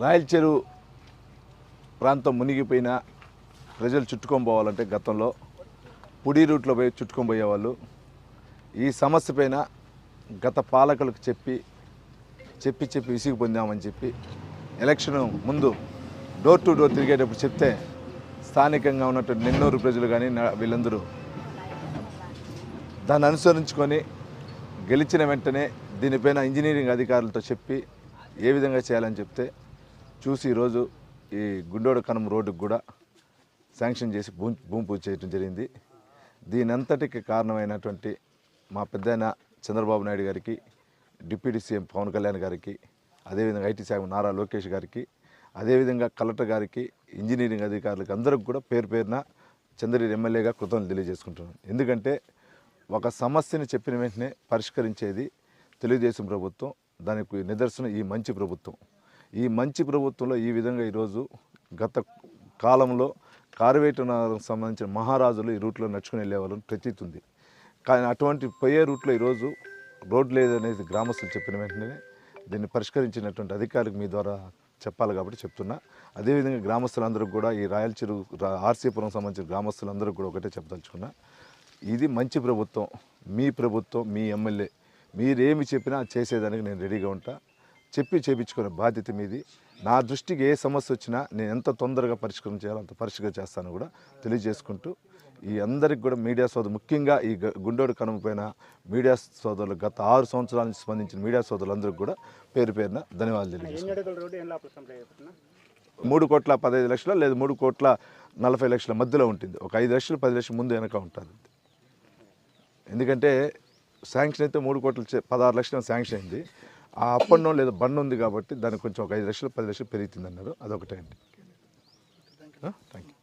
రాయల చెరువు ప్రాంతం మునిగిపోయిన ప్రజలు చుట్టుకొని పోవాలంటే గతంలో పుడి రూట్లో పోయి చుట్టుకొని పోయేవాళ్ళు. ఈ సమస్య పైన గత పాలకులకు చెప్పి చెప్పి చెప్పి విసిగి పొందామని చెప్పి ఎలక్షన్ ముందు డోర్ టు డోర్ తిరిగేటప్పుడు చెప్తే స్థానికంగా ఉన్నటువంటి నెన్నూరు ప్రజలు కానీ వీళ్ళందరూ దాన్ని అనుసరించుకొని గెలిచిన వెంటనే దీనిపైన ఇంజనీరింగ్ అధికారులతో చెప్పి ఏ విధంగా చేయాలని చెప్తే చూసి ఈరోజు ఈ గుండోడ కనం రోడ్డుకు కూడా శాంక్షన్ చేసి భూమి భూమి పూజ చేయడం జరిగింది. దీని అంతటికి కారణమైనటువంటి మా పెద్దయిన చంద్రబాబు నాయుడు గారికి డిప్యూటీ సీఎం పవన్ కళ్యాణ్ గారికి అదేవిధంగా ఐటీ శాఖ నారా లోకేష్ గారికి అదేవిధంగా కలెక్టర్ గారికి ఇంజనీరింగ్ అధికారులకు అందరికి కూడా పేరు పేరున చంద్రగిరి ఎమ్మెల్యేగా కృతజ్ఞతలు తెలియజేసుకుంటున్నాను. ఎందుకంటే ఒక సమస్యని చెప్పిన వెంటనే పరిష్కరించేది తెలుగుదేశం ప్రభుత్వం దానికి నిదర్శనం ఈ మంచి ప్రభుత్వం. ఈ మంచి ప్రభుత్వంలో ఈ విధంగా ఈరోజు గత కాలంలో కార్వేటు నగరం సంబంధించిన మహారాజులు ఈ రూట్లో నడుచుకుని వెళ్ళేవాళ్ళని ప్రతీతి ఉంది. కానీ అటువంటి పోయే రూట్లో ఈరోజు రోడ్ లేదనేది గ్రామస్తులు చెప్పిన వెంటనే దీన్ని పరిష్కరించినటువంటి అధికారికి మీ ద్వారా చెప్పాలి కాబట్టి చెప్తున్నా. అదేవిధంగా గ్రామస్తులందరూ కూడా ఈ రాయలచెరు ఆర్సీపురం సంబంధించిన గ్రామస్తులందరూ కూడా ఒకటే చెప్పదలుచుకున్నా. ఇది మంచి ప్రభుత్వం మీ ప్రభుత్వం మీ ఎమ్మెల్యే మీరేమి చెప్పినా చేసేదానికి నేను రెడీగా ఉంటాను చెప్పి చేపించుకునే బాధ్యత మీది. నా దృష్టికి ఏ సమస్య వచ్చినా నేను ఎంత తొందరగా పరిష్కారం చేయాలో అంత పరిష్కారం చేస్తాను కూడా తెలియజేసుకుంటూ ఈ అందరికి కూడా మీడియా సోదరు ముఖ్యంగా ఈ గుండోడు కనుమ పైన మీడియా సోదరులు గత ఆరు సంవత్సరాల నుంచి స్పందించిన మీడియా సోదరులందరికీ కూడా పేరు పేరున ధన్యవాదాలు తెలియజేస్తున్నాను మూడు కోట్ల పదహైదు లక్షల లేదా మూడు కోట్ల నలభై లక్షల మధ్యలో ఉంటుంది. ఒక ఐదు లక్షలు పది లక్షల ముందు వెనక ఉంటుంది. ఎందుకంటే శాంక్షన్ అయితే మూడు కోట్ల పదహారు లక్షలు శాంక్షన్ అయింది. ఆ అప్పన్నో లేదా బండ్ ఉంది కాబట్టి దానికి కొంచెం ఒక ఐదు లక్షలు పది లక్షలు పెరుగుతుంది అన్నారు అదొకటే అండి. Thank you